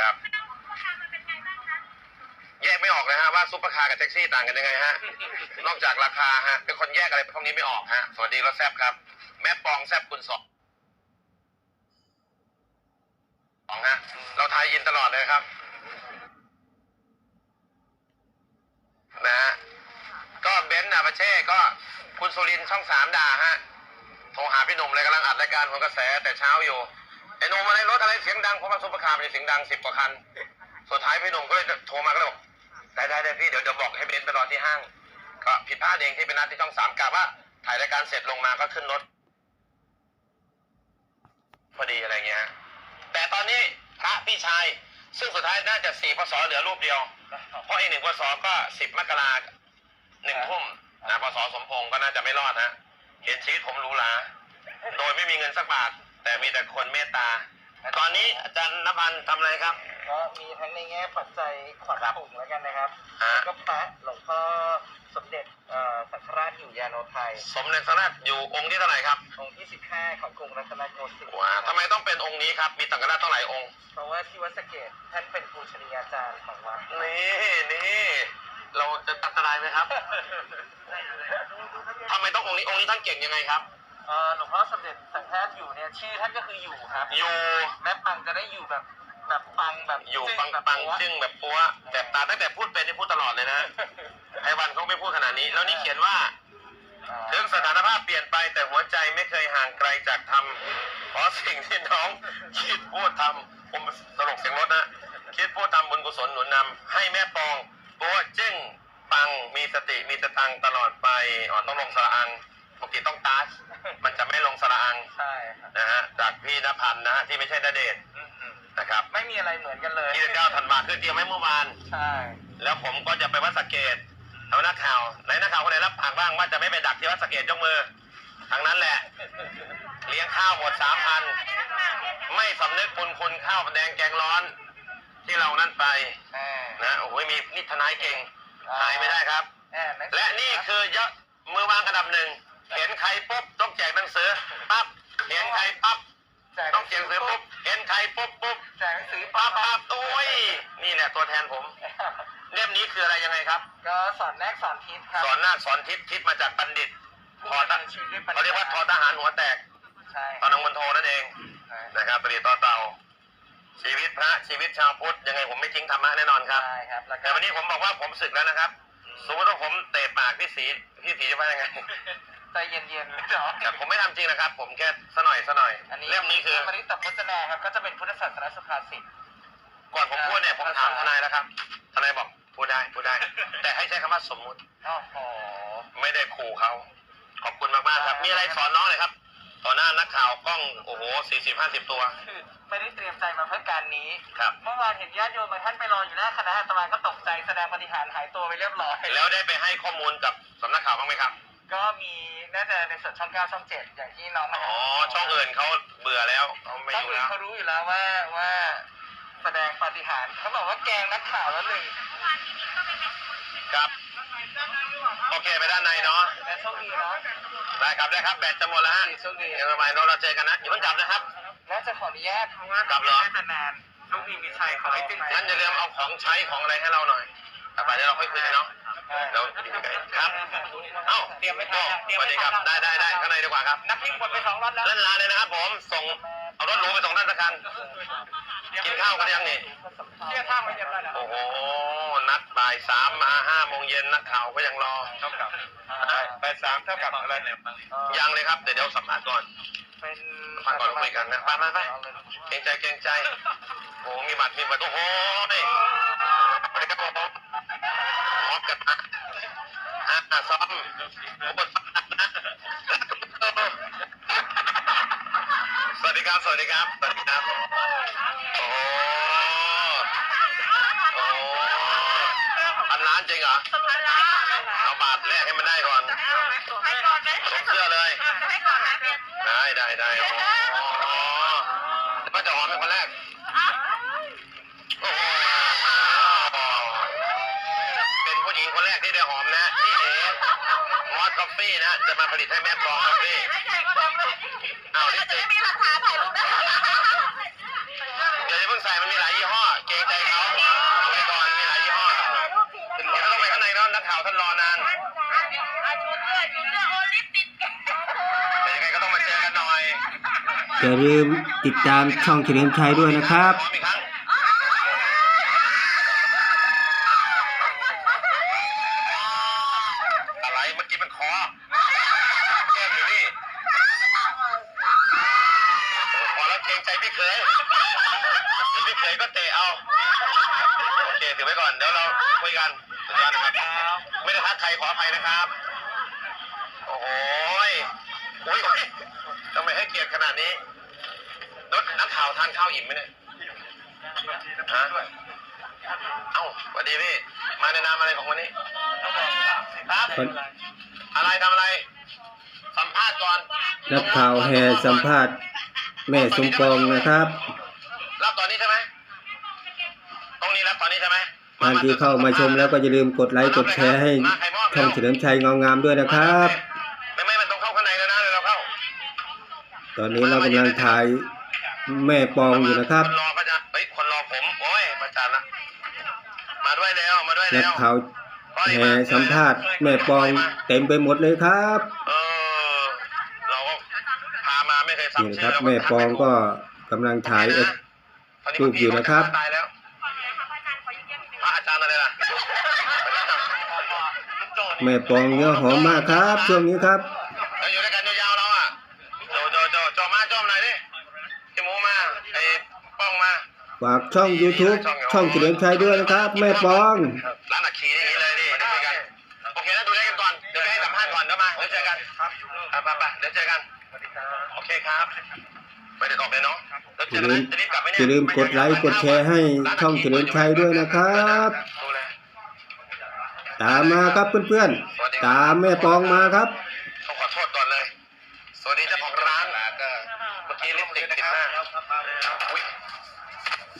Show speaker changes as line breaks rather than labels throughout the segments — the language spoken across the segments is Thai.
ครับ แยกไม่ออกนะฮะว่าซุปเปอร์คาร์กับแท็กซี่ต่างกันยังไงฮะ นอกจากราคาฮะ เป็นคนแยกอะไรพวกนี้ไม่ออกฮะ สวัสดีรถแซบครับ แม่ปองแซบคุณสองสองฮะ เราทายยินตลอดเลยครับ นะฮะ ก็เบนซ์อะประเช่ก็คุณสุรินทร์ช่องสามด่าฮะ โทรหาพี่หนุ่มเลยกำลังอัดรายการผลกระแสแต่เช้าอยู่ ไอ้หนุ่มอะไรรถอะไรเสียงดังเพราะว่าซุปเปอร์คาร์เป็นเสียงดังสิบกว่าคัน สุดท้ายพี่หนุ่มก็เลยโทรมาก็เลยบอกได้ได้ได้พี่เดี๋ยวเดี๋ยวบอกให้เบนซ์ไปรอที่ห้าง ก็ผิดพลาดเองที่เป็นนัดที่ช่องสามกะว่าถ่ายรายการเสร็จลงมาก็ขึ้นรถพอดีอะไรเงี้ย แต่ตอนนี้พระพี่ชาย ซึ่งสุดท้ายน่าจะสี่พศเหลือรูปเดียว เพราะอีกหนึ่งพศก็สิบมกราหนึ่งทุ่มนะพศสมพงศ์ก็น่าจะไม่รอดนะเห็นชีวิตผมรูหราโดยไม่มีเงินสักบาท แต่มีแต่คนเมตตา ตอนนี้อาจารย์นภันธ์ทำอะไรครับ
ก็มีทั้งในแง่ปัจจัยขวัญถุงแล้วกันนะครับ
ฮะ
แล้วก็พระหลวงพ่อสมเด็จเอ่อสังฆราชอยู่ยาโนไทย
สมเด็จพระราชอยู่องค์ที่เท่าไหร่ครับ
องค์ที่ 15 ของกรุงรัตนโกสินทร์
ว้าทำไมต้องเป็นองค์นี้ครับมีสังฆราชต้องหลายองค์
เพราะว่าที่วัดสะเกตท่านเป็นปูชนียาจารย์ของวัด
นี่นี่เราจะตัดสลายไหมครับทำไมต้ององค์นี้องค์นี้ท่านเก่งยังไงครับ
เอ่อหลวงพ่อสมเด็จสังฆราชอยู่เนี่ยชื่อท่านก็คืออยู่ครับ
อยู่
แม่ปังจะได้อยู่แบบแบบปังแบบ
อยู่
จึ้
ปัง
แบบ
ปัง
ปัว
จึ้งแบบปัวแต่ตาตั้งแต่พูดเป็นที่พูดตลอดเลยนะไอ้วันเขาไม่พูดขนาดนี้ แล้วนี่เขียนว่า
อ่า
ถึงสถานภาพเปลี่ยนไปแต่หัวใจไม่เคยห่างไกลจากธรรมเพราะสิ่งที่น้องคิดพูดทำผมตลกเสียงรถนะคิดพูดทำบุญกุศลหนุนนำให้แม่ปองปัวจึ้งปังมีสติมีสตังค์ตลอดไปอ๋อต้องลงสระอังปกติต้องตาช มันจะไม่ลงสระอัง
ใช่ครับ
นะฮะจากพี่นภันธ์นะฮะที่ไม่ใช่ณเดชน์
อืม
นะครับ
ๆไม่มีอะไรเหมือนกันเลย
ที่เก้าธันวาคือเตรียมไว้เมื่อวาน
ใช่
แล้วผมก็จะไปวัดสะเกตเอานักข่าวไหนนักข่าวคนไหนรับปากบ้างว่าจะไม่ไปดักที่วัดสะเกตยกมือทางนั้นแหละ เลี้ยงข้าวหมดสามพันไม่สำนึกคุณคุณข้าวแดงแกงร้อน ที่เรานั่นไป
อ่า
นะโอ้โหมีนี่ทนายเก่งหายไม่ได้ครับ
อ่า
และนี่คือยอดมือวางอันดับหนึ่ง เห็นใครปุ๊บต้องแจกหนังสือปั๊บเห็นใครปั๊บ
แจก
ต้องแจกหนังสือปุ๊บเห็นใครปุ๊บปุ๊บ
แจกหนังสือ
ปั๊บปั๊บโอ้ยนี่แหละตัวแทนผมเล่มนี้คืออะไรยังไงครับ
ก็สอนแรกสอนทิศครับ
สอนหน้าคสอนทิศทิศมาจากบัณฑิตทอท
ชีวิตด้วยปัญญ
เขาเรียกว่าทอทหารหัวแตก
ใช่
ตอนนงมณโทนั่นเองนะครับปริต่อเตาชีวิตพระชีวิตชาวพุทธยังไงผมไม่ทิ้งธรรมะแน่นอนครับ
ใช่ครับแล้วก็
แต่วันนี้ผมบอกว่าผมศึกแล้วนะครับ สมมติว่าผมเตะปากพี่สีพี่สีจะว่ายังไง
ใจ เย็นๆไม่เนาะ
แต่ผมไม่ทำจริงนะครับ ผมแค่สะหน่อยสะหน่อย
อันนี้
เล่มนี้คือ
ปริตตพจนาครับก็จะเป็นพุทธศาสนสุภาษิต
ก่อนผมพูดเนี่ยผมถามทนายแล้วครับทนายบอกพูดได้พูดได้ แต่ให้ใช้คำว่าสมมุติ
โอ้โห
ไม่ได้ขู่เขา ขอบคุณมากๆครับ มีอะไรสอนน้องเลยครับ ต่อหน้านักข่าวกล้องโอ้โหสี่สิบห้าสิบตัว
คือไม่ได้เตรียมใจมาเพื่อการนี้
ครับ
เมื่อวานเห็นญาติโยมบางท่านไปรออยู่หน้าคณะอาตมาก็ตกใจแสดงปฏิหารย์หายตัวไปเรียบร้อย
แล้วได้ไปให้ข้อมูลกับสำนักข่าวบ้างไหมครับ
ก็มีน่าจะในส่วนช่องเก้าช่องเจ็ดอย่างที่น้องมา
อ๋อช่องอื่นเขาเบื่อแล้วเขาไม่
ช่
อ
อง
ยู่
อื่น
แล้ว
เขารู้อยู่แล้วว่าว่าแสดงปฏิหารย์เขาบอกว่าแกล้งนักข่าวแล้วหนึ่ง
ครับ โอเคไปด้านในเนาะ
แต่โชคดีเนาะ
ได้ครับได้ครับแบตจะหมดแล้วฮะ
โชคดี
เดี๋ยวทำไมเราเราเจอกันนะอย่าเพิ่งกลับนะครับ
น่าจะขออนุญาตเพราะว่าก
ลับเหรอ
น่าจะนานโชคดีมีชัยขอให้ตึง
งั้นอย่าลืมเอาของใช้ของอะไรให้เราหน่อยต่อไปเดี๋ยวเราค่อยคุยกันเนาะ เราครับเอ้า
เตรียมไม่ทันเตรียม
สวัส
ไม่
ดีค
ทั
รับ
น
ได้ได้ได้ข้างในดีกว่าครับ
นักวิ่งหมดไปสองรอบแล้ว
เล่นลาเลยนะครับผมส่งเอารถหรูไปส่งท่านสักคันกินข้าวกันยังนี่
เที่ยวท่ามาเย็นแล้วนะ
โอ้โหนัดบ่ายสามมาห้าโมงเย็นนักข่าวก็ยังรอ
เท่ากับ
บ่ายสามเท่ากับอะไรเนี่ยยังเลยครับเดี๋ยวเดี๋ยวสัมภาษณ์ก่อน
เป็น
ฟังก่อนคุยกันนะไปไปไปเกรงใจเกรงใจโอ้โหมีบัตรมีบัตรโอ้โหนี่สวัสดีครับผม มอบกันนะอะซ้อมโอ้บทบาทนะสวัสดีครับ สวัสดีครับ สวัสดีครับ โอ้โหโอ้โหพันล้านจริงเหรอ เอาบาทแรกให้มันได้ก่อน
ให้ก่อนไหม
สวมเสื้อเลย
ให้ก่อนนะเพีย
ได้ได้ได้โอ้โหก็จะหอมเป็นคนแรก โอ้โหเป็นผู้หญิงคนแรกที่ได้หอมนะที่เอ๋มอส คอฟฟี่นะจะมาผลิตให้แม่ปองคอฟฟี่
เลย
เอาลิ
จะ
ปติ
ได้
ก
มีหลักฐานถ่ายรูปได้
อย่าพิ่งใส่มันมีหลายยี่ห้อเกรงใจเขาเอาไว้ก่อนมีหลายยี่ห้อเดี๋ยวต้องไปข้างในเนาะนักข่าวท่านรอนาน
อาชูเสื้อชูเสื้อโอลิมปิก
แต่ยังไงก็ต้องมาเจอกันหน่อย
อย่าลืมติดตามช่องเฉลิมชัยด้วยนะครับ
อีกครั้ง อะไรเมื่อกี้มันคอแก้มอยู่นี่พอแล้วเกรงใจพี่เคยพี่เคยก็เตะเอาโอเคถือไว้ก่อนเดี๋ยวเราคุยกันสุดยอดนะครับไม่ได้ทักใครขออภัยนะครับ โอ้โหยอุ้ยอุ๊ยทำไมให้เกียรติขนาดนี้รถนักข่าวทานข้าวอิ่มไหมเนี่ยฮะเอ้าสวัสดีพี่ มาในนามอะไรของวันนี้ ครับ อะไรทำอะไร สัมภาษณ์ก่อน
นักข่าวแห่สัมภาษณ์ แม่สมปองนะครับ
รับตอนนี้ใช่ไหมตรงนี้รับตอนนี้ใช่ไหม
ท่านที่เข้ามาชมแล้วก็อย่าลืมกดไลค์กดแชร์ให้ช่องเฉลิมชัยเงางามด้วยนะครับ
ไม่ไม่มันต้องเข้าข้างในแล้วนะเดี๋ยวเราเข้า
ตอนนี้เรากำลังถ่ายแม่ปองอยู่นะครับ
คนรอก็จะเฮ้ยคนรอผม โอ้ยประจานละมาด้วยแล้ว มาด้วย
นั
แล้
ก
ว
ข่าว แห่สัมภาษณ์แม่ปองเต็มไปหมดเลยครับ
เออเราก็พามาไม่เคย
นี่
ซ้ำ
นะ
ชื่
ครับแม่ปองก็กำลังถ่ายเอ็ดรูปอยู่นะครับ
ตายแล้วพระอาจารย์อะไรล่ะ
แม่ปองเนื้อหอมมากครับช่วงนี้ครับ
เราอยู่ด้วยกันยาวๆเราอะโจโจโจโจมาโจมหน่อยดิพี่หมูมาไอ้ป้องมา
ฝากช่อง YouTube ช่องเฉลิมชัยด้วยนะครับ แม่ปอง
ร้านอักขีอย่างนี้เลยดิ เดี๋ยวเจอกันโอเคนะดูแลกันก่อน เดี๋ยวไปให้สัมภาษณ์ก่อนเดี๋ยวมาเดี๋ยวเจอกันครับไปไปเดี๋ยวเจอกันโอเคครับ ไม่ได้ตอบเลยเนาะเดี๋ยว
อ
เจ
ย่า
อกัน
ลืม
นะจะรีบกลับไหม
อ
เนี่ย
ย่าลืมกดไลค์กดแชร์ให้ช่องเฉลิมชัยด้วยนะครับ
ดูแล
ตามมาครับเพื่อนๆ ตามแม่ปองมาครับ
ต้องขอโทษก่อนเลย สวัสดีเจ้าของร้านก็เมื่อกี้ลิปสติกติดหน้าอุ๊ย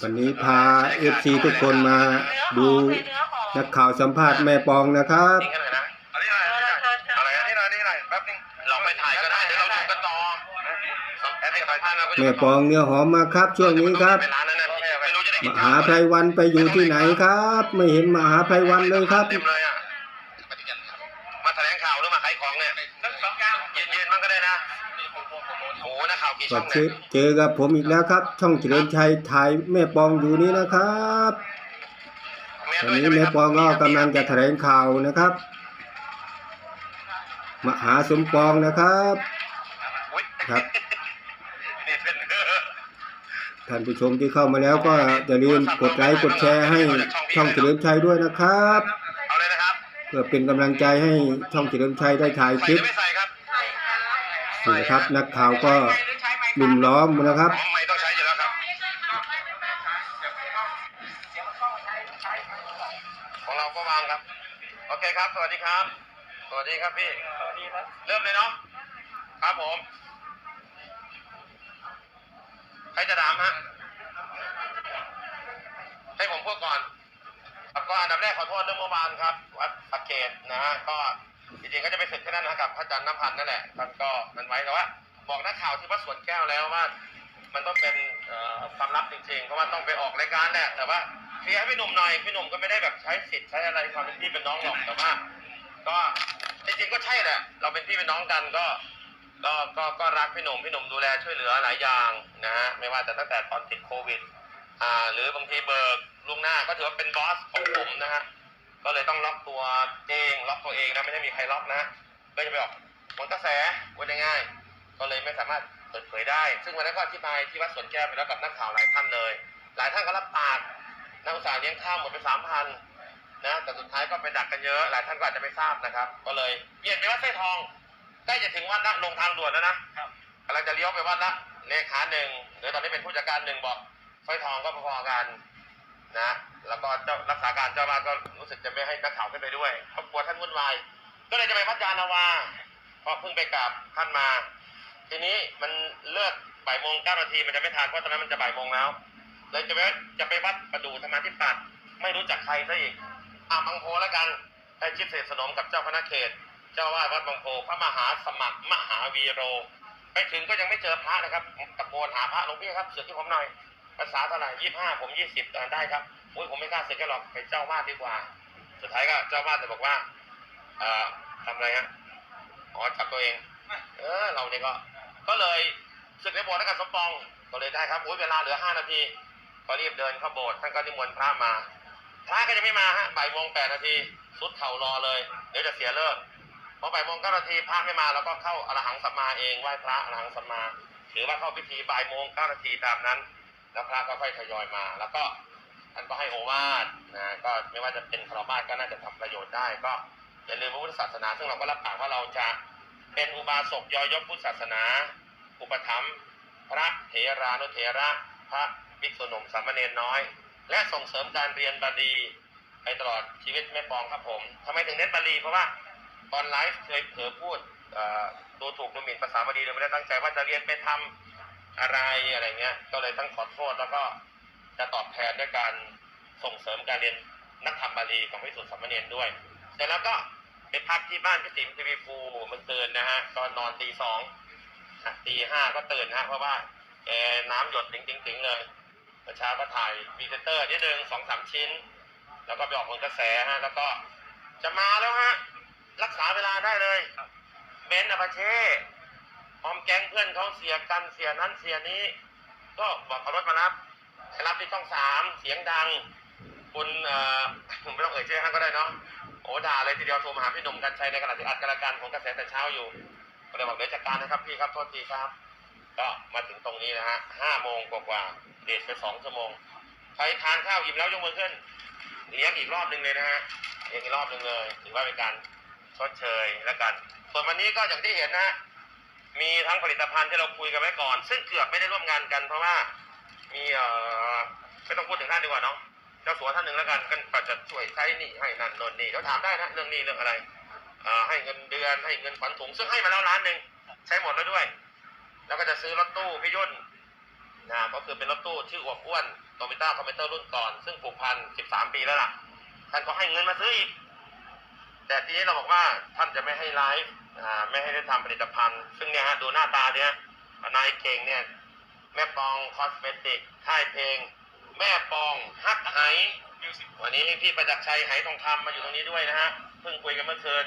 วันนี้พาเอฟซีทุกคนมาดูนักข่าวสัมภาษณ์แม่ปองนะครับ
นี่กันหน่อยนะอันนี้อะไรอะไรอันนี้อะไรนี่อะไรแป๊บนึงเราไปถ่ายก็ได้เดี๋ยวเราดูกันต่อแอดมินถ่ายท่านเราก็อยู่
แม่ปองเนื้อหอมมากครับช่วงนี้ครับ
ไปร้านนั้นนะไม่รู้จะได้กิ
ม
น
หาไพรวันไปอยู่ที่ไหนครับ ไม่เห็นมหาไพรวันเลยครับ
เต็มเลยอะมาแถลงข่าวหรือมาขายของเนี่ยยืนยืนๆมันก็ได้นะโอ้โหนั กข่าวกี่
ก็
ช่อง
เจ
เนี่
อยเจอกับผมอีกแล้วครับ ช่องเฉลิมชัยถ่ายแม่ปองอยู่นี้นะครับตอนนี้แม่ปองก็กำลังจะแถลงข่าวนะครับ มหาสมปองนะครับ
อุ๊ย
ครับ
นี่เป็น
ท่านผู้ชมที่เข้ามาแล้วก็อย่าลืมกดไลค์กดแชร์ให้ช่องเฉลิมชัยด้วยนะครับ
เอาเลยนะครับ
เพื่อเป็นกำลังใจให้ช่องเฉลิมชัยได้ถ่าย
ใส่
คลิ
ห
ป
รือไม่ใส่ครับ
นี่นะครับนักข่าวก็ ลุมล้อมนะครับ
ไม่ต้องใช้อยู่แล้วครับของเราก็วางครับ โอเคครับ สวัสดีครับ สวัสดีครับพี่เริ่มเลยเนาะ ครับผม ใครจะถามฮะ ให้ผมพูดก่อนครับก็อันดับแรกขอโทษเรื่องเมื่อวานครับ วัดสักเกตนะฮะ ก็จริงๆก็จะไปสร็จที่นั่นนะกับพระอาจารย์น้ำพันธ์นั่นแหละท่านก็มันไว้แต่ว่า บอกนักข่าวที่วัดสวนแก้วแล้วว่า มันต้องเป็นความลับจริงๆ เพราะว่าต้องไปออกรายการแหละแต่ว่าเคลียร์ให้พี่หนุ่มหน่อยพี่หนุ่มก็ไม่ได้แบบใช้สิทธิ์ใช้อะไรความเป็นพี่เป็นน้องหรอกแต่ว่า ก็จริงๆก็ใช่แหละเราเป็นพี่เป็นน้องกันก็ก็ก็ก็รักพี่หนุ่มพี่หนุ่มดูแลช่วยเหลือหลายอย่างนะฮะไม่ว่าจะตั้งแต่ตอนติดโควิดอ่าหรือบางทีเบิกล่วงหน้าก็ถือว่าเป็นบอสของผมนะฮะก็เลยต้องล็อกตัวเองล็อกตัวเองนะไม่ได้มีใครล็อกนะก็จะไปออกผลกระแสว่าง่าย ก็เลยไม่สามารถเปิดเผยได้ ซึ่งวันนั้นก็อธิบายที่วัดสวนแก้วไปแล้วกับนักข่าวหลายท่านเลย หลายท่านก็รับปากนักอุตสาห์เลี้ยงข้าวหมดไปสามพันนะ แต่สุดท้ายก็ไปดักกันเยอะ หลายท่านก็อาจจะไม่ทราบนะครับ ก็เลยเปลี่ยนไปวัดไส้ทองใกล้จะถึงวัดละลงทางด่วนแล้วนะกำลังจะเลี้ยวไปวัดละเลขาหนึ่งหรือตอนนี้เป็นผู้จัดการหนึ่งบอกสร้อยทองก็พอๆกันนะ แล้วก็เจ้ารักษาการเจ้าบ้านก็รู้สึกจะไม่ให้นักข่าวขึ้นไปด้วยเพราะกลัวท่านวุ่นวาย ก็เลยจะไปวัดยานนาวาเพราะเพิ่งไปกราบท่านมา ทีนี้มันเลิกบ่ายโมงเก้านาทีมันจะไม่ทันเพราะตอนนั้นมันจะบ่ายโมงแล้วเลยจะไปจะไปวัดประดูธรรมาธิปัตย์ไม่รู้จักใครซะอีกอะบางโพแล้วกันได้ชิดเสร็จสนมกับเจ้าคณะเขต เจ้าวาดวัดบางโพพระมหาสมัครมหาวีโร ไปถึงก็ยังไม่เจอพระนะครับตะโกนหาพระหลวงพี่ครับเสือที่ผมหน่อยภาษาเท่าไหร่ยี่ห้าผมยี่สิบได้ครับอุ้ยผมไม่กล้าศึกแค่หรอกไปเจ้าวาดดีกว่า สุดท้ายก็เจ้าวาดจะบอกว่าเอ่อทำอะไรฮะอ๋อจับตัวเอง เออเราเนี่ยก็ ก็เลยศึกในโบสถ์ให้กับสมปองก็เลยได้ครับอุ้ยเวลาเหลือห้านาทีก็รีบเดินเข้าโบสถ์ท่านก็นิมนต์พระมาพระก็จะไม่มาฮะบ่ายโมงแปดนาทีสุดเข่ารอเลยเดี๋ยวจะเสียเลิกพอบ่ายโมงเก้านาทีพระไม่มาเราก็เข้าอรหังสัมมาเองไหว้พระอรหังสัมมาหรือว่าเข้าพิธีบ่ายโมงเก้านาทีตามนั้น แล้วพระก็ค่อยทยอยมา แล้วก็ท่านก็ให้โอวาทนะก็ไม่ว่าจะเป็นคารวาสก็น่าจะทำประโยชน์ได้ ก็อย่าลืมพระพุทธศาสนา ซึ่งเราก็รับปากว่าเราจะ เป็นอุบาสกยอยกพุทธศาสนา อุปถัมภ์พระเถรานุเถระ พระภิกษุหนุ่มสามเณรน้อย และส่งเสริมการเรียนบาลีไปตลอดชีวิตแม่ปองครับผมทำไมถึงเน้นบาลีเพราะว่าตอนไลฟ์เคยเผลอพูดเอ่อดูถูกดูหมิ่นภาษาบาลีโดยไม่ได้ตั้งใจว่าจะเรียนไปทำอะไรอะไรเงี้ย ก็เลยต้องขอโทษแล้วก็จะตอบแทนด้วยการส่งเสริมการเรียนนักธรรมบาลีของพิสุทธิสามเณรด้วย เสร็จแล้วก็ ไปพักที่บ้านพี่ติ๋มทีวีภูมื่อคืนนะฮะตอนนอนตีสองตีห้าก็ตื่นฮะเพราะว่าแกน้ำหยดติ๋งติ๋งติ๋งเลยเมื่อเช้าก็ถ่ายพรีเซเตอร์นิดนึงสองสามชิ้น แล้วก็ไปออกผลกระแสฮะแล้วก็จะมาแล้วฮะรักษาเวลาได้เลยเบนซ์อาปาเช่พร้อมแก๊งเพื่อนเขาเสียกันเสียนั้นเสียนี้ ก็บอกเอารถมารับรับที่ช่องสามเสียงดัง คุณเอ่อผมไม่ต้องเอ่ยชื่อท่านก็ได้เนาะโอ้ด่าเลยทีเดียวโทรมาหาพี่หนุ่มกันชัยในขณะที่อัดการายการของกระแสแต่เช้าอยู่ก็เลยบอกเดี๋ยวจัดการนะครับพี่ครับโทษทีครับ ก็มาถึงตรงนี้นะฮะห้าโมงกว่าๆเดทไปสองชั่วโมงใครทานข้าวอิ่มแล้วยกมือขึ้นเลี้ยงอีกรอบหนึ่งเลยนะฮะเลี้ยงอีกรอบหนึ่งเลยถือว่าเป็นการชดเชยแล้วกัน ส่วนวันนี้ก็อย่างที่เห็นนะฮะมีทั้งผลิตภัณฑ์ที่เราคุยกันไว้ก่อน ซึ่งเกือบไม่ได้ร่วมงานกันเพราะว่ามีเอ่อไม่ต้องพูดถึงท่านดีกว่าเนาะ จ้าสัวท่านหนึ่งแล้วกันก็จะช่วยใช้หนี่ให้นั่นนนนี่เดี๋ยวถามได้นะเรื่องหนี้เรื่องอะไรอให้เงินเดือนให้เงินขวัญถุงซึ่งให้มาแล้วล้านหนึ่งใช้หมดแล้วด้วย แล้วก็จะซื้อรถตู้พี่ยุ่นนะก็คือเป็นรถตู้ชื่ออวบอ้วนโตโยต้าคอมพิวเตอร์รุ่นก่อน ซึ่งผูกพัน13ปีแล้วล่ะท่านก็ให้เงินมาซื้ออีกแต่ทีนี้เราบอกว่าท่านจะไม่ให้ไลฟ์ไม่ให้ได้ทำผลิตภัณฑ์ ซึ่งเนี่ยฮะดูหน้าตาเนี่ยนายเก่งเนี่ยแม่ปองคอสเมติกค่ายเพลง แม่ปองฮักไหวันนี้พี่ประจักษ์ชัยไหทองคำมาอยู่ตรงนี้ด้วยนะฮะเพิ่งคุยกันเมื่อคืน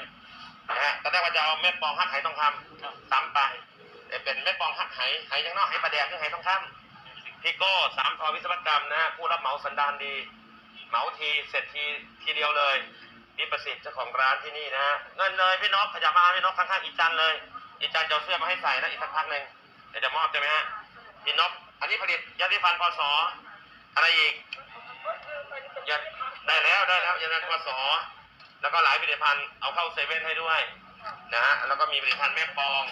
นะฮะตอนแรกว่าจะเอาแม่ปองฮักไหทองคำซ้ำไปแต่เป็นแม่ปองฮักไหไหยังนอกไหประแดงคือไหทองคำพี่โก้สามทอวิศวกรรมนะฮะผู้รับเหมาสันดานดีเหมาทีเสร็จทีทีเดียวเลยพี่ประสิทธิ์เจ้าของร้านที่นี่นะฮะเงินเลยพี่นกขยับมาพี่นกข้างๆอีจันเลยอีจันจะเอาเสื้อมาให้ใส่นะอีกสักพักหนึ่งเดี๋ยวจะมอบใช่ไหมฮะพี่นกอันนี้ผลิตยาสีฟันพศ อะไรอีกยาได้แล้วได้แล้วยาสีฟันพศแล้วก็หลายผลิตภัณฑ์เอาเข้าเซเว่นให้ด้วยนะฮะแล้วก็มีผลิตภัณฑ์แม่ปอง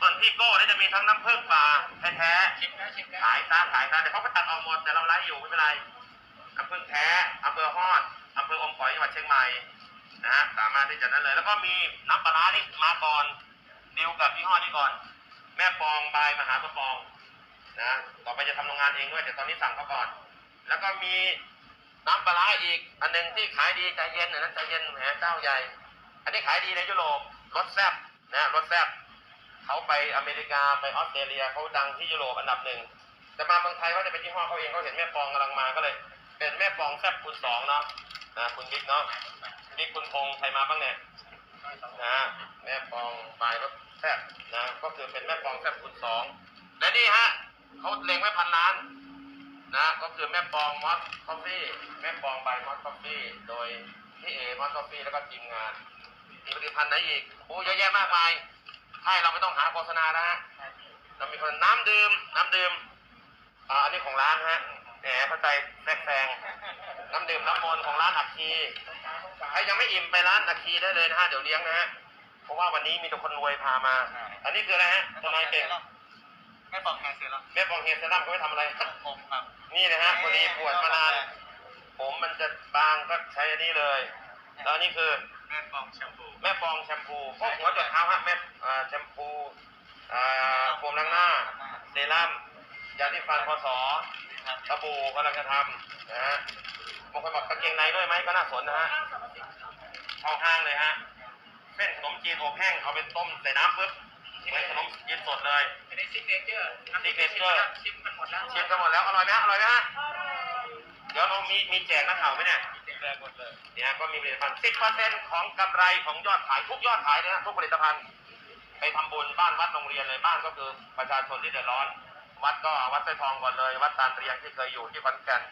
ส่วนพี่โก้เนี่ยจะมีทั้งน้ำผึ้งปลาแท้ๆ
ชิมนะชิมนะ
ขายซะขายซะเดี๋ยวเขาก็ตัดออกหมดแต่เราไลฟ์อยู่ไม่เป็นไรน้ำผึ้งแท้อำเภอฮอดอำเภออมก๋อยจังหวัดเชียงใหม่นะฮะสามารถที่จะนั้นเลย แล้วก็มีน้ำปลาร้านี่มาก่อนดิวกับยี่ห้อนี้ก่อน แม่ปองบายมหาสมปอง นะต่อไปจะทำโรงงานเองด้วยแต่ตอนนี้สั่งเขาก่อน แล้วก็มีน้ำปลาร้าอีก อันหนึ่งที่ขายดีใจเย็นนะใจเย็นแหมเจ้าใหญ่ อันนี้ขายดีในยุโรปรสแซ่บนะรสแซ่บเขาไปอเมริกาไปออสเตรเลียเขาดังที่ยุโรปอันดับหนึ่งแต่มาเมืองไทยเขาจะเป็นยี่ห้อเขาเองเขาเห็นแม่ปองกำลังมาก็เลย เป็นแม่ปองแซ่บคูณสองเนาะนะคุณบิ๊กเนาะบิ๊กคุณพงษ์ใครมาบ้างเนี่ยนะแม่ปองบายรถแซ่บนะก็คือเป็นแม่ปองแซ่บคูณสองและนี่ฮะ เขาเล็งไว้พันล้านนะ ก็คือแม่ปองมอสคอฟฟี่แม่ปองใบมอสคอฟฟี่โดยพี่เอมอสคอฟฟี่แล้วก็ทีมงานมีผลิตภัณฑ์ไหนอีกโอ้เยอะแยะมากมายให้เราไม่ต้องหาโฆษณาแล้วฮะเรามีคนน้ำดื่มน้ำดื่มอ่าอันนี้ของร้านฮะแหมเข้าใจแทรกแซงน้ำดื่มน้ำมนต์ของร้านอัคคีใครยังไม่อิ่มไปร้านอัคคีได้เลยนะฮะเดี๋ยวเลี้ยงนะฮะเพราะว่าวันนี้มีแต่คนรวยพามา อันนี้คืออะไรฮะทนายเก่ง
แม่บอกแฮร์เซรั่ม
แม่บอกเฮยเซรั่มเขาไม่ทำอะไร
ผมครับ
นี่นะฮะพอดีปวดมานาน ผมมันจะบางก็ใช้อันนี้เลย แล้วอันนี้คือ
แม่บอกแชมพู
แม่ปองแชมพูพวกหัวจดเท้าฮะแม่อ่าแชมพูอ่าโฟมล้างหน้า เซรั่มยาสีฟันพศสบู่กำลังจะทำนะฮะบางคนบอกกางเกงในด้วยไหมก็น่าสนนะฮะเข้าห้างเลยฮะเส้นขนมจีนอบแห้งเอาไปต้มใส่น้ำปึ๊บเหมือนขนมจีนสดเลย
เป็นในซิกเนเจอร์
ซิกเนเจอร์
ชิมกันหมดแล้ว
ชิมกันหมดแล้วอร่อยไหมฮะอร่อยไหมฮะเดี๋ยวเรามีมีแจกนักข่าวไหมเนี่ย
แรงหมดเลย
เนี่ยก็มีผลิตภัณฑ์สิบเปอร์เซ็นต์ของกำไรของยอดขายทุกยอดขายเลยนะทุกผลิตภัณฑ์ไปทำบุญบ้านวัดโรงเรียนเลยบ้านก็คือประชาชนที่เดือดร้อน วัดก็วัดไส้ทองก่อนเลย วัดตาลเรียงที่เคยอยู่ที่ขอนแก่น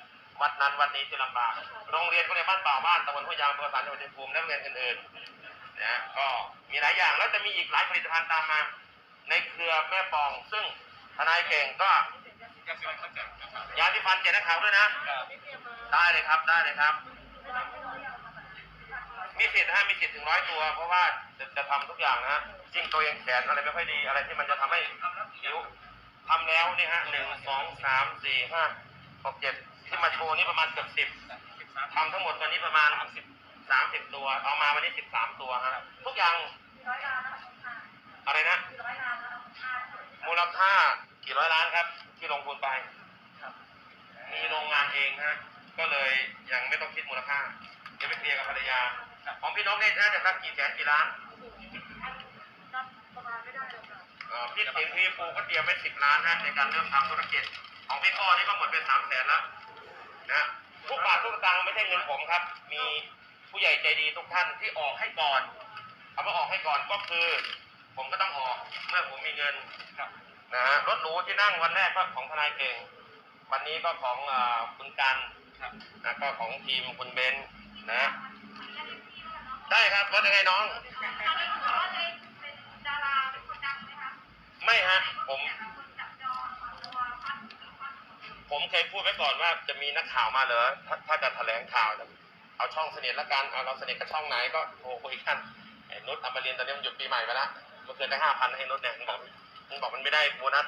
วัดนั้นวัดนี้ที่ลำบากโรงเรียนก็เลยบ้านเปล่าบ้านตำบลห้วยยางอำเภอสารจังหวัดชัยภูมิและโรงเรียนอื่นๆนะก็มีหลายอย่างแล้วจะมีอีกหลายผลิตภัณฑ์ตามมา ในเครือแม่ปอง ซึ่งทนายเก่งก็
ก็เป็นเขาแจกนะครับ
ยาที่ฟันเจ็ดนักข่าวด้วยนะ ได้เลยครับได้เลยครับ มีสิทธิ์นะฮะมีสิทธิ์ถึงร้อยตัว เพราะว่าจะจะทำทุกอย่างนะฮะจริงตัวเองแขนอะไรไม่ค่อยดีอะไรที่มันจะทำให้ผิวทำแล้วนี่ฮะหนึ่งสองสามสี่ห้าหกเจ็ดที่มาโชว์นี่ประมาณเกือบสิบทำทั้งหมดตอนนี้ประมาณสิบสามสิบตัว เอามาวันนี้สิบสามตัวฮะทุกอย่างอะไรนะ มูลค่ากี่ร้อยล้านครับ ที่ลงทุนไป มีโรงงานเองฮะ ก็เลยยังไม่ต้องคิดมูลค่า เดี๋ยวไปเคลียร์กับภรรยา ของพี่นกเนี่ยน่าจะสักกี่แสนกี่ล้านเอ่อพี่สิงห์พี่ปูก็เตรียมไว้สิบล้านนะในการเริ่มทำธุรกิจ ของพี่ก้อนี่ก็หมดเป็นสามแสนแล้วนะทุกบาททุกสตางค์ไม่ใช่เงินผมครับ มีผู้ใหญ่ใจดีทุกท่านที่ออกให้ก่อนคำว่าออกให้ก่อนก็คือ ผมก็ต้องออกเมื่อผมมีเงิน
ครับ
นะฮะรถหรูที่นั่งวันแรกก็ของทนายเก่ง วันนี้ก็ของเอ่อคุณกัน
ครับ
นะก็ของทีมคุณเบนซ์นะ ได้ครับว่ายังไงน้องไม่ฮะผมผมเคยพูดไว้ก่อนว่าจะมีนักข่าวมาเหรอถ้าถ้าจะแถลงข่าวเนี่ยเอาช่องสนิทละกันเอาเราสนิทกับช่องไหนก็โทรคุยกันไอ้นุชอมรินทร์ตอนนี้มันหยุดปีใหม่ไปแล้ว เมื่อคืนได้ห้าพันให้นุชเนี่ยมันบอกมันบอกมันไม่ได้โบนัส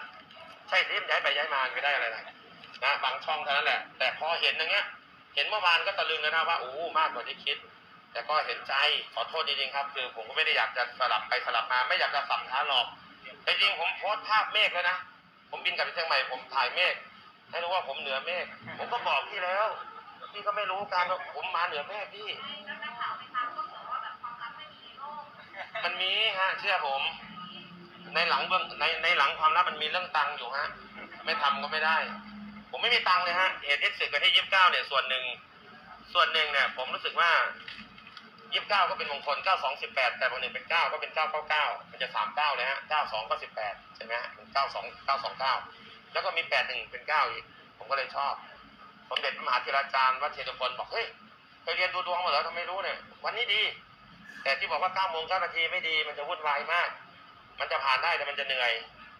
ใช่สิมันย้ายไปย้ายมาไม่ได้อะไรนะนะบางช่องเท่านั้นแหละ แต่พอเห็นอย่างเงี้ย เห็นเมื่อวานก็ตะลึงเลยนะว่าโอ้มากกว่าที่คิด แต่ก็เห็นใจขอโทษจริงๆครับ คือผมก็ไม่ได้อยากจะสลับไปสลับมา ไม่อยากจะสับขาหรอกแต่จริงผมโพสภาพเมฆเลยนะผมบินกลับไปเชียงใหม่ผมถ่ายเมฆให้รู้ว่าผมเหนือเมฆผมก็บอกพี่แล้วพี่ก็ไม่รู้การผมมาเหนือเมฆพี่ มันมีฮะ เชื่อผม ในหลังเบื้องในในหลังความลับมันมีเรื่องตังค์อยู่ฮะ ไม่ทำก็ไม่ได้ ผมไม่มีตังค์เลยฮะเหตุที่สึกกันที่ยี่สิบเก้าเนี่ยส่วนหนึ่ง ส่วนหนึ่งเนี่ยผมรู้สึกว่ายี่สิบเก้าก็เป็นมงคลเก้าสองสิบแปดแต่บางหนึ่งเป็นเก้าก็เป็นเก้าเก้าเก้ามันจะสามเก้าเลยฮะเก้าสองก็สิบแปดใช่ไหมฮะเก้าสองเก้าสองเก้าแล้วก็มีแปดหนึ่งเป็นเก้าอีก ผมก็เลยชอบสมเด็จพระมหาธีราจารย์วัดเทตุพลบอกเฮ้ยเคยเรียนดูดวงมาเหรอทำไมรู้เนี่ย วันนี้ดี แต่ที่บอกว่าเก้าโมงเก้านาทีไม่ดีมันจะวุ่นวายมาก มันจะผ่านได้แต่มันจะเหนื่อย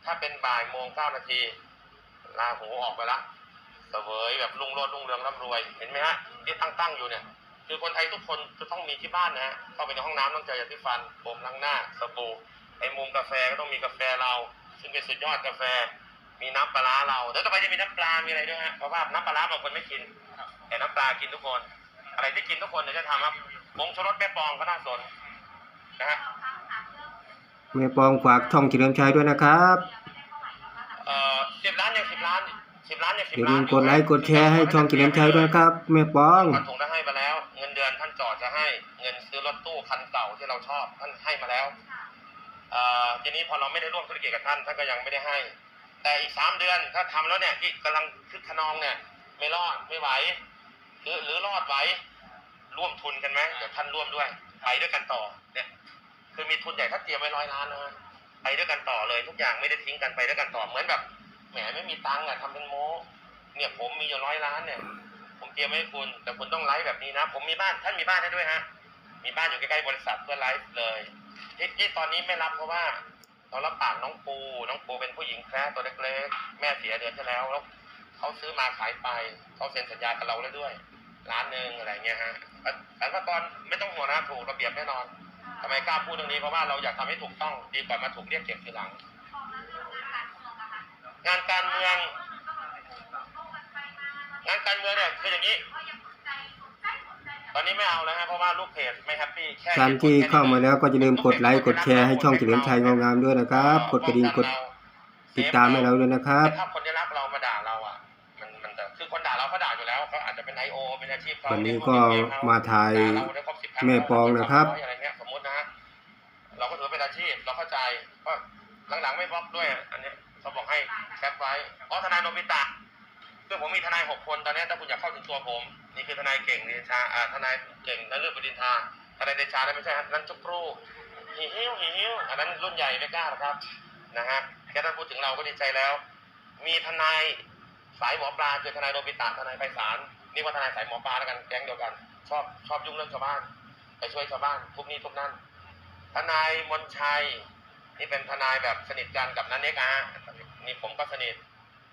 ถ้าเป็นบ่ายโมงเก้านาทีลาหูออกไปละเสวยแบบรุ่งโรจน์รุ่งเรืองร่ำรวย เห็นไหมฮะที่ตั้งตั้งอยู่เนี่ย คือคนไทยทุกคนจะต้องมีที่บ้านนะฮะเข้าไปในห้องน้ำต้องเจอยาสีฟันโฟมล้างหน้าสบู่ไอ้มุมกาแฟก็ต้องมีกาแฟเรา ซึ่งเป็นสุดยอดกาแฟ มีน้ำปลาร้าเราแล้วต่อไปจะมีน้ำปลา มีอะไรด้วยฮะเพราะว่าน้ำปลาร้าบางคนไม่กิน แต่น้ำปลากินทุกคน อะไรที่กินทุกคนเนี่ยจะทำครับ ผงชูรสแม่ปองก็น่าสนนะฮะ
แม่ปองฝากช่องเฉลิมชัยด้วยนะครับ
เอ่อสิบล้านยังสิบล้านสิบล้านยังสิบ
อย่า
ล้า
ลื
น
มกดไลค์กดแชร์ให้ช่องเฉลิมชัยด้วยนะครับแม่ปอง
ท่านถุงได้ให้มาแล้ว เงินเดือนท่านจอดจะให้ เงินซื้อรถตู้คันเก่าที่เราชอบท่านให้มาแล้วเอ่อทีนี้พอเราไม่ได้ร่วมธุรกิจกับท่านท่านก็ยังไม่ได้ให้ แต่อีกสามเดือนถ้าทำแล้วเนี่ยที่กำลังคึกขนองเนี่ย ไม่รอดไม่ไหว หรือหรือรอดไหว ร่วมทุนกันไหมเดี๋ยวท่านร่วมด้วยไปด้วยกันต่อเนี่ยคือมีทุนใหญ่ถ้าเตรียมไว้ร้อยล้านนะฮะไปด้วยกันต่อเลยทุกอย่างไม่ได้ทิ้งกันไปด้วยกันต่อเหมือนแบบแหมไม่มีตังค์อะทำเป็นโม้เนี่ยผมมีอยู่ร้อยล้านเนี่ย ผมเตรียมไว้ให้คุณ แต่คุณต้องไลฟ์แบบนี้นะ ผมมีบ้านท่านมีบ้านให้ด้วยฮะมีบ้านอยู่ใกล้ๆบริษัทเพื่อไลฟ์เลยที่ที่ตอนนี้ไม่รับเพราะว่าเรารับปากน้องปู น้องปูเป็นผู้หญิงแคร์ตัวเล็กๆแม่เสียเดือนที่แล้วแล้วเขาซื้อมาขายไปเขาเซ็นสัญญากับเราแล้วด้วยร้านหนึ่งอะไรเงี้ยฮะ แต่ว่าตอนไม่ต้องห่วงนะถูกระเบียบแน่นอนทำไมกล้าพูดตรงนี้เพราะว่าเราอยากทำให้ถูกต้องดีกว่ามาถูกเรียกเก็บทีหลัง งานการเมือง งานการเมืองเนี่ยคืออย่างนี้ ตอนนี้ไม่เอาแล้วฮะเพราะว่าลูกเพจไม่แฮปปี้แค่
ท่านที่เข้ามาแล้วก็อย่าลืมกดไลค์กดแชร์ให้ช่องเฉลิมชัยงามๆด้วยนะครับ กดกระดิ่งกดติดตามให้เราด้วยนะครับ
วันนี้
ก็มาถ่าย
ด่เรได้ครบ10ครั้
แม่ปองนะครับ
อะไรเงี้ยสมมตินะฮะเราก็ถือว่าเป็นอาชีพเราเข้าใจก็หลังๆไม่บล็อกด้วย อันเนี้ยสบอกให้แคปไว้อ๋อทนายโนบิตะคือผมมีทนายหกคนตอนนี้ถ้าคุณอยากเข้าถึงตัวผม นี่คือทนายเก่งเดชาอ่าทนายเก่งนั่นเรื่องปรินทาทนายเดชานั่นไม่ใช่ครับนั่นจุกรูฮิฮิวฮิฮิวอันนั้นรุ่นใหญ่ไม่กล้าหรอกครับนะฮะแค่ท่านพูดถึงเราก็ดีใจแล้ว มีทนายสายหมอปลาคือทนายโนบิตะทนายไพศาล นี่ว่าทนายสายหมอปลาแล้วกันแก๊งเดียวกัน ชอบชอบยุ่งเรื่องชาวบ้าน ไปช่วยชาวบ้านทุบนี้ทุบนั่นทนายมนชัยนี่เป็นทนายแบบสนิทกันกับนันเน็กนะฮะนี่ผมก็สนิท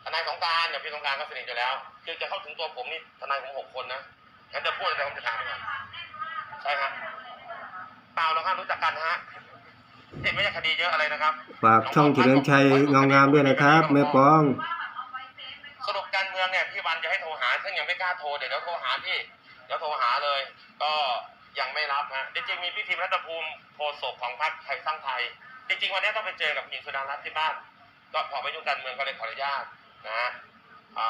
ทนายสงการเนี่ยพี่สงการก็สนิทอยู่แล้ว คือจะเข้าถึงตัวผมนี่ทนายผมหกคนนะงั้นจะพูดอะไรผมจะถามก่อนใช่ฮะเปล่าหรอกครับรู้จักกันฮะไม่ใช่คดีเยอะอะไรนะครับ
ฝากช่องเฉลิมชัยเงางามด้วยนะครับแม่ปอง
สรุปการเมืองเนี่ยพี่วันจะให้โทรหาซึ่งยังไม่กล้าโทรเดี๋ยวเดี๋ยวโทรหาพี่เดี๋ยวโทรหาเลย ก็ยังไม่รับฮะจริงๆมีพี่ทีมรัตภูมิโฆษกของพรรคไทยสร้างไทย จริงๆวันนี้ต้องไปเจอกับหญิงสุดารัตน์ที่บ้าน ก็พอไปยุ่งการเมืองก็เลยขออนุญาตนะฮะ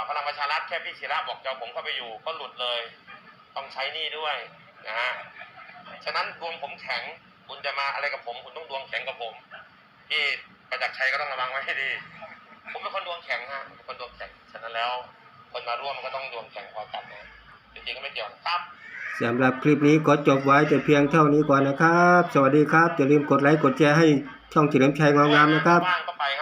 พลังประชารัฐแค่พี่ศิระบอกจะเอาผมเข้าไปอยู่ก็หลุดเลย ต้องใช้นี่ด้วยนะฮะฉะนั้นดวงผมแข็งคุณจะมาอะไรกับผม คุณต้องดวงแข็งกับผมพี่ประจักษ์ชัยก็ต้องระวังไว้ให้ดี ผมเป็นคนดวงแข็งฮะเป็นคนดวงแข็งฉะนั้นแล้ว คนมาร่วมก็ต้องดวงแข็งพอกันนะจริงๆก็ไม่เกี่ยวครับ
สำหรับคลิปนี้ก็จบไว้แต่เพียงเท่านี้ก่อนนะครับ สวัสดีครับอย่าลืมกดไลค์กดแชร์ให้ช่องเฉลิมชัยเงางามนะครับ
ว่างก็ไป